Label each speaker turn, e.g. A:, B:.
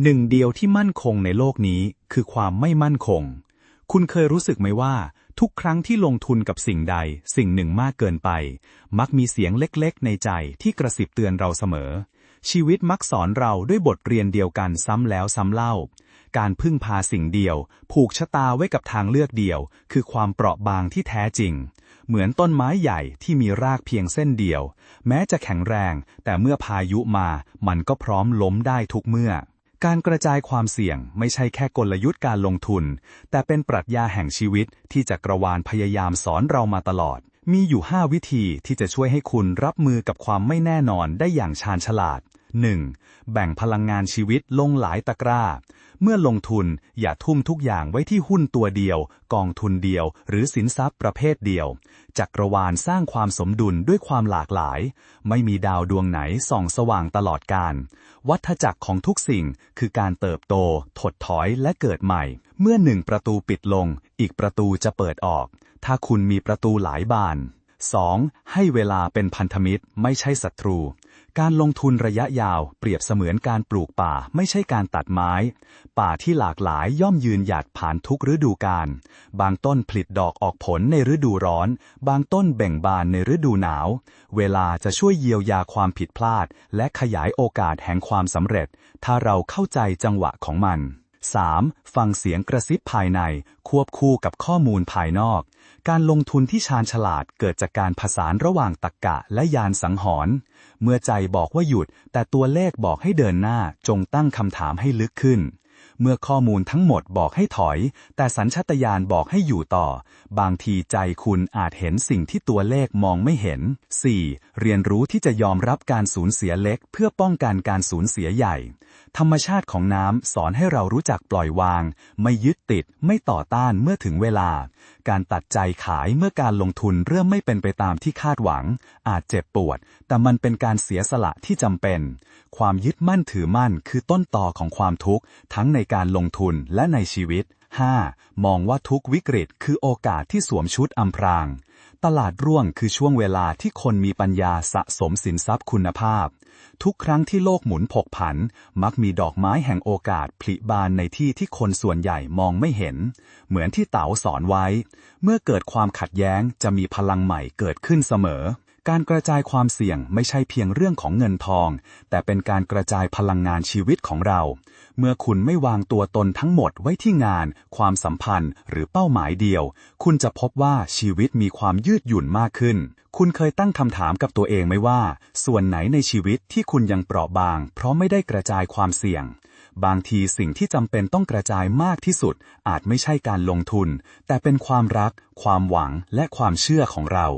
A: หนึ่งเดียวที่มั่นคงในโลกนี้คือความไม่มั่นคง คุณเคยรู้สึกไหมว่า ทุกครั้งที่ลงทุนกับสิ่งใดสิ่งหนึ่งมากเกินไป มักมีเสียงเล็กๆ ในใจที่กระสิบเตือนเราเสมอ ชีวิตมักสอนเราด้วยบทเรียนเดียวกันซ้ำแล้วซ้ำเล่า การพึ่งพาสิ่งเดียว ผูกชะตาไว้กับทางเลือกเดียว คือความเปราะบางที่แท้จริง เหมือนต้นไม้ใหญ่ที่มีรากเพียงเส้นเดียว แม้จะแข็งแรง แต่เมื่อพายุมา มันก็พร้อมล้มได้ทุกเมื่อ การกระจายความเสี่ยงไม่ใช่แค่กลยุทธ์การลงทุน แต่เป็นปรัชญาแห่งชีวิตที่จักรวาลพยายามสอนเรามาตลอด มีอยู่ 5 วิธีที่จะช่วยให้คุณรับมือกับความไม่แน่นอนได้อย่างชาญฉลาด 1. แบ่งพลังงานชีวิตลงหลายตะกร้า เมื่อลงทุนอย่าทุ่มทุกอย่างไว้ที่หุ้นตัวเดียว กองทุนเดียว หรือสินทรัพย์ประเภทเดียว จักรวาลสร้างความสมดุลด้วยความหลากหลาย ไม่มีดาวดวงไหนส่องสว่างตลอดการ วัฏจักรของทุกสิ่งคือการเติบโต ถดถอยและเกิดใหม่ เมื่อหนึ่งประตูปิดลง อีกประตูจะเปิดออก ถ้าคุณมีประตูหลายบาน 2. ให้เวลาเป็นพันธมิตรไม่ใช่ศัตรู การลงทุนระยะยาวเปรียบเสมือนการปลูกป่าไม่ใช่การตัดไม้ ป่าที่หลากหลายย่อมยืนหยัดผ่านทุกฤดูกาล บางต้นผลิดอกออกผลในฤดูร้อน บางต้นเบ่งบานในฤดูหนาว เวลาจะช่วยเยียวยาความผิดพลาด และขยายโอกาสแห่งความสำเร็จ ถ้าเราเข้าใจจังหวะของมัน 3. ฟังเสียงกระซิบภายใน ควบคู่กับข้อมูลภายนอก การลงทุนที่ชาญฉลาดเกิดจากการผสานระหว่างตรรกกะและยานสังหรณ์เมื่อใจบอกว่าหยุด แต่ตัวเลขบอกให้เดินหน้าจงตั้งคำถามให้ลึกขึ้น เมื่อข้อมูลทั้งหมดบอกให้ถอย แต่สัญชาตญาณบอกให้อยู่ต่อ บางทีใจคุณอาจเห็นสิ่งที่ตัวเลขมองไม่เห็น 4. เรียนรู้ที่จะยอมรับการสูญเสียเล็ก เพื่อป้องกันการสูญเสียใหญ่ ธรรมชาติของน้ำสอนให้เรารู้จักปล่อยวาง ไม่ยึดติด ไม่ต่อต้านเมื่อถึงเวลา การตัดใจขายเมื่อการลงทุนเริ่มไม่เป็นไปตามที่คาดหวัง อาจเจ็บปวด แต่มันเป็นการเสียสละที่จำเป็น ความยึดมั่นถือมั่นคือต้นต่อของความทุกข์ทั้งในการลงทุนและในชีวิต 5. มองว่าทุกวิกฤตคือโอกาสที่สวมชุดอำพราง ตลาดร่วงคือช่วงเวลาที่คนมีปัญญาสะสมสินทรัพย์คุณภาพ ทุกครั้งที่โลกหมุนผกผัน มักมีดอกไม้แห่งโอกาสผลิบานในที่ที่คนส่วนใหญ่มองไม่เห็น เหมือนที่เต๋าสอนไว้ เมื่อเกิดความขัดแย้งจะมีพลังใหม่เกิดขึ้นเสมอ การกระจายความเสี่ยงไม่ใช่เพียงเรื่องของเงินทอง แต่เป็นการกระจายพลังงานชีวิตของเรา เมื่อคุณไม่วางตัวตนทั้งหมดไว้ที่งาน ความสัมพันธ์ หรือเป้าหมายเดียว คุณจะพบว่าชีวิตมีความยืดหยุ่นมากขึ้น คุณเคยตั้งคำถามกับตัวเองไหมว่า ส่วนไหนในชีวิตที่คุณยังเปราะบาง เพราะไม่ได้กระจายความเสี่ยง บางทีสิ่งที่จำเป็นต้องกระจายมากที่สุด อาจไม่ใช่การลงทุน แต่เป็นความรัก ความหวังและความเชื่อของเรา